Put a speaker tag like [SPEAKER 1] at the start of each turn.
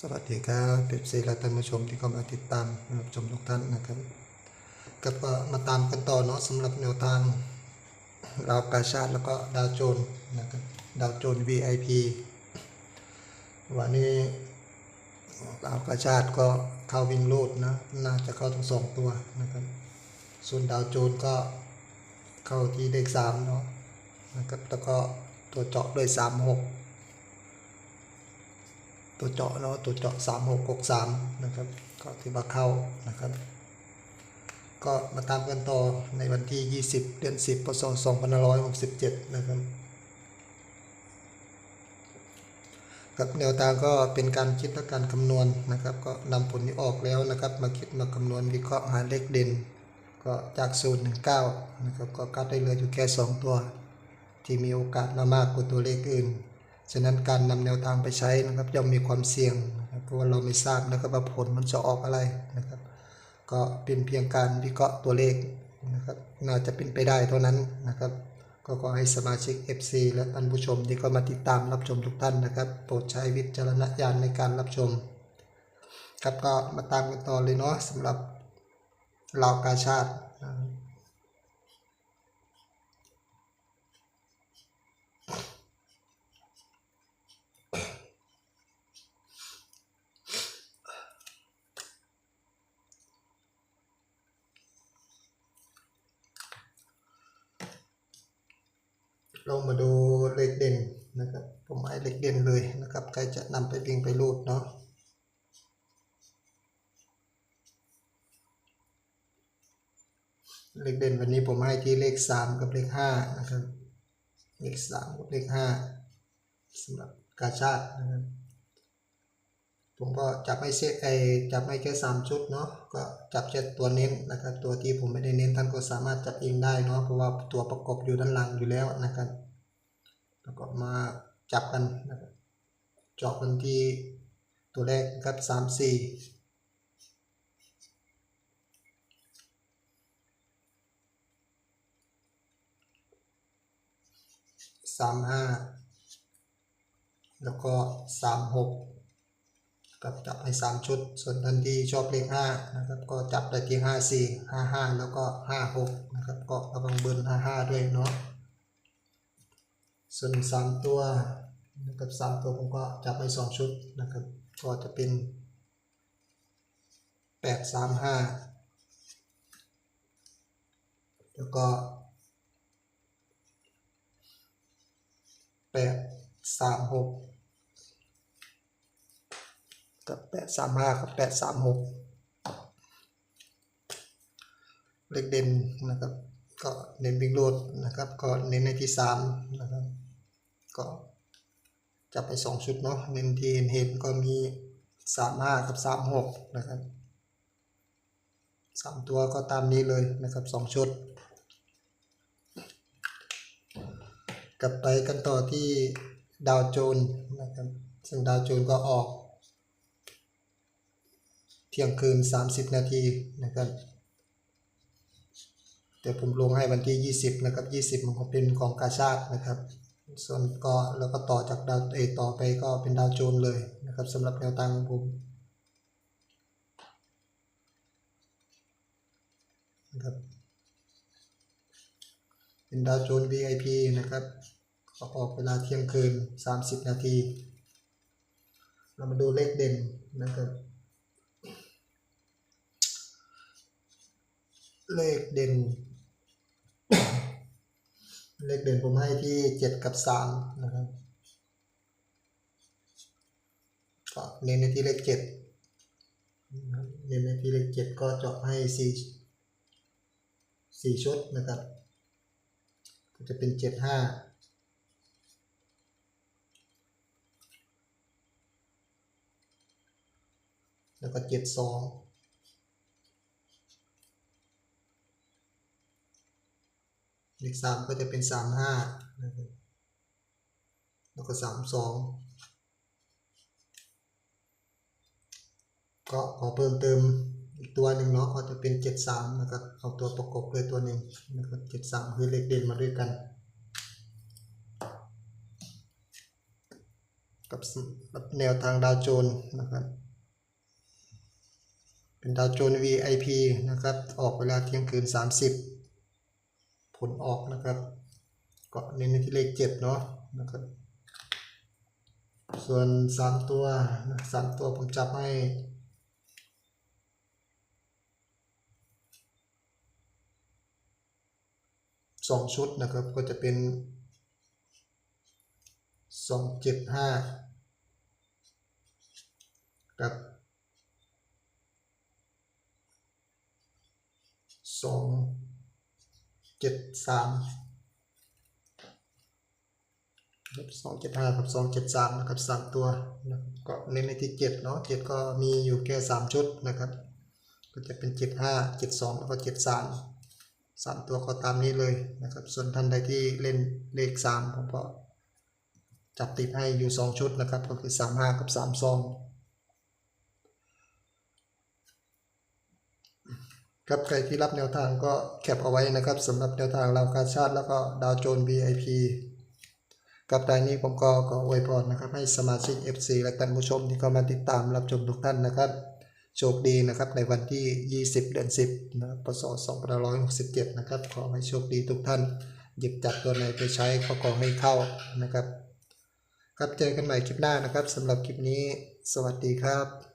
[SPEAKER 1] สวัสดีครับเอฟซีและท่านผู้ชมที่เข้ามาติดตามรับชมทุกท่านนะครับก็มาตามกันต่อเนาะสำหรับแนวทางราวกาชาติแล้วก็ดาวโจนนะครับดาวโจน VIP วันนี้ราวกาชาติก็เข้าวิ่งโลดนะน่าจะเข้าทั้งสองตัวนะครับส่วนดาวโจนก็เข้าที่เลขสามเนาะนะครับแล้วก็ตัวเจาะด้วยสามหก ตัวเจาะเนาะตัวเจาะ 3663 นะครับ ก็ถือว่าเข้านะครับ ก็มาตามกันต่อในวันที่ 20 เดือน 10พศ2567 นะครับกับแนวทางก็เป็นการคิดและการคำนวณนะครับ ก็นำผลที่ออกแล้วนะครับ มาคิดมาคำนวณวิเคราะห์หาเลขเด่น ก็จาก0 1 9นะครับก็กัดได้เหลยอยู่แค่ 2 ตัว ที่มีโอกาสมามากกว่าตัวเลขอื่น ฉะนั้นการนำแนวทางไปใช้นะครับย่อมมีความเสี่ยงเพราะว่าเราไม่ทราบนะครับว่าผลมันจะออกอะไรนะครับ ก็เป็นเพียงการวิเคราะห์ตัวเลขนะครับน่าจะเป็นไปได้เท่านั้นนะครับ ก็ขอให้สมาชิก FC และท่านผู้ชมที่เข้ามาติดตามรับชมทุกท่านนะครับ โปรดใช้วิจารณญาณในการรับชม ครับก็มาตามกันต่อเลยเนาะสำหรับลาวกาชาติ ลงมาดูเลขเด่นนะครับผมให้เลขเด่นเลยนะครับใครจะนำไปวิ่งไปรูดเนาะเลขเด่นวันนี้ผมให้ที่เลขสามกับเลขห้านะครับเลขสามกับเลขห้าสำหรับกาชาตินะครับ ผมก็จับไม่เซไอจับไม่แค่สามชุดเนาะก็จับแค่ตัวเน้นนะครับตัวที่ผมไม่ได้เน้นท่านก็สามารถจับเองได้เนาะเพราะว่าตัวประกบอยู่ด้านหลังอยู่แล้วนะครับแล้วก็มาจับกันนะครับเจาะกันที่ตัวแรกนะครับสามสี่สามห้าแล้วก็สามหก กับจับให้สามชุด ส่วนท่านที่ชอบเลขห้านะครับก็จับได้ที่ห้าสี่ห้าห้าแล้วก็ห้าหกนะครับก็ระวังเบิร์นห้าห้าด้วยเนาะส่วนสามตัวนะครับสามตัวผมก็จับไปสองชุดนะครับก็จะเป็นแปดสามห้าแล้วก็แปดสามห กับแปดสามห้ากับแปดสามหกเลขเด่นนะครับ ก็เน้นวิ่งโลดนะครับ ก็เน้นในที่สามนะครับ ก็จับไปสองชุดเนาะเน้นที่เห็นเห็นก็มีสามห้ากับสามหกนะครับสามตัวก็ตามนี้เลยนะครับสองชุด กลับไปกันต่อที่ดาวโจนนะครับ ซึ่งดาวโจนก็ออก เที่ยงคืน 30 นาทีนะครับ แต่ผมลงให้วันที่ 20 นะครับ 20 มันก็เป็นของกาชาตินะครับ ส่วนก็แล้วก็ต่อจากดาวเอต่อไปก็เป็นดาวโจนเลยนะครับสำหรับแนวทางของผมนะครับเป็นดาวโจน VIP นะครับก็ออกเวลาเที่ยงคืน 30 นาที เรามาดูเลขเด่นนะครับ เลขเด่น เลขเด่นผมให้ที่เจ็ดกับสามนะครับก็เน้นในที่เลขเจ็ดเน้นในที่เลขเจ็ดก็เจาะให้สี่สี่ชุดนะครับ ก็จะเป็นเจ็ดห้าแล้วก็เจ็ดสอง เลขสามก็จะเป็นสามห้าแล้วก็สามสองก็ขอเพิ่มเติมอีกตัวหนึ่งเนาะก็จะเป็นเจ็ดสามนะครับเอาตัวประกบเลยตัวหนึ่งนะครับเจ็ดสามคือเลขเด่นมาด้วยกัน กับสำหรับแนวทางดาวโจนนะครับเป็นดาวโจน VIP นะครับ ออกเวลาเที่ยงคืน 30ผ ลออกนะครับ ก็เน้นที่เลข7เนาะนะครับ ส่วน3ตัวสามตัวผมจับให้สองชุดนะครับก็จะเป็นสองเจ็ดห้ากับสอง จ็ดสามครับสองเจ็ดห้ากับสองเจ็ดสามนะครับสามตัวนะก็เน้นในที่เจ็ดเนาะเจ็ดก็มีอยู่แค่สามชุดนะครับ ก็จะเป็นเจ็ดห้าเจ็ดสองแล้วก็เจ็ดสามสามตัวก็ตามนี้เลยนะครับ ส่วนท่านใดที่เล่นเลขสามผมก็จับติดให้อยู่สองชุดนะครับ ก็คือสามห้ากับสามสอง ครับใครที่รับแนวทางก็แคปเอาไว้นะครับสำหรับแนวทางเราวกาชาติแล้วก็ดาวโจน VIP กับรายนี้ผมก็ขออวยพรนะครับ ให้สมาชิก FC และท่านผู้ชมที่เข้ามาติดตามรับชมทุกท่านนะครับ โชคดีนะครับในวันที่ 20 เดือน 10นะครับพศ2567 นะครับ ขอให้โชคดีทุกท่าน หยิบจับตัวไหนไปใช้ก็ขอให้เข้านะครับ ครับเจอกันใหม่คลิปหน้านะครับสำหรับคลิปนี้ สวัสดีครับ